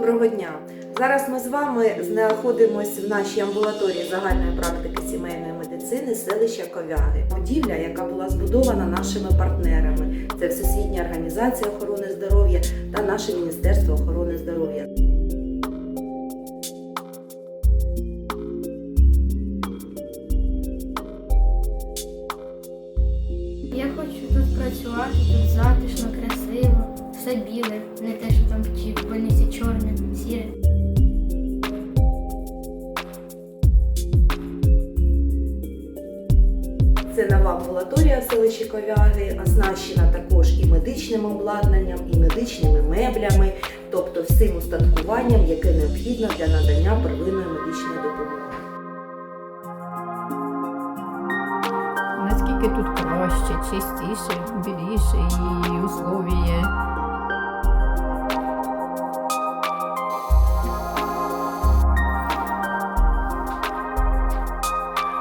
Доброго дня! Зараз ми з вами знаходимося в нашій амбулаторії загальної практики сімейної медицини селища Ковяги. Будівля, яка була збудована нашими партнерами. Це Всесвітня організація охорони здоров'я та наше Міністерство охорони здоров'я. Я хочу тут працювати, тут затишно, красиво, все біле, не те, що там чи в больниці чорне, сіре. Це нова амбулаторія селищі Ковяги, оснащена також і медичним обладнанням, і медичними меблями, тобто всім устаткуванням, яке необхідно для надання первинної медичної допомоги. Наскільки тут краще, чистіше, біліше і условіє.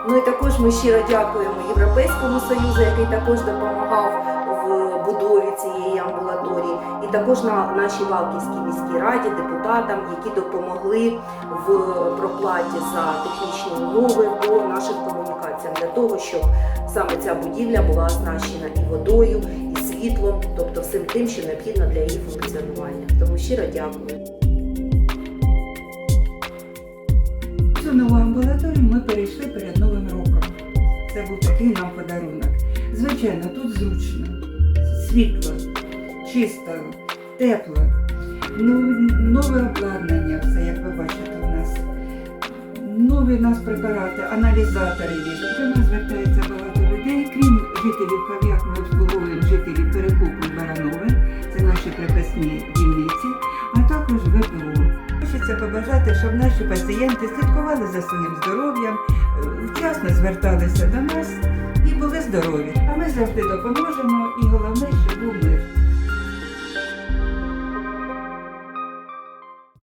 Ну і також ми щиро дякуємо Європейському Союзу, який також допомагав в будові цієї амбулаторії, і також на нашій Валківській міській раді, депутатам, які допомогли в проплаті за технічні умови по нашим комунікаціям для того, щоб саме ця будівля була оснащена і водою, і світлом, тобто всім тим, що необхідно для її функціонування. Тому щиро дякую. Цю нову амбулаторію ми перейшли. Це був такий нам подарунок. Звичайно, тут зручно, світло, чисто, тепло. Ну, нове обладнання, все, як ви бачите, у нас. Нові у нас препарати, аналізатори є. До нас звертається багато людей, крім жителів Кав'як, ми обслуговуємо жителів Перекупу і Баранове. Це наші приписні дільниці, а також ВПО. Хочеться побажати, щоб наші пацієнти слідкували за своїм здоров'ям, вчасно зверталися до нас і були здорові. А ми завжди допоможемо, і головне, щоб.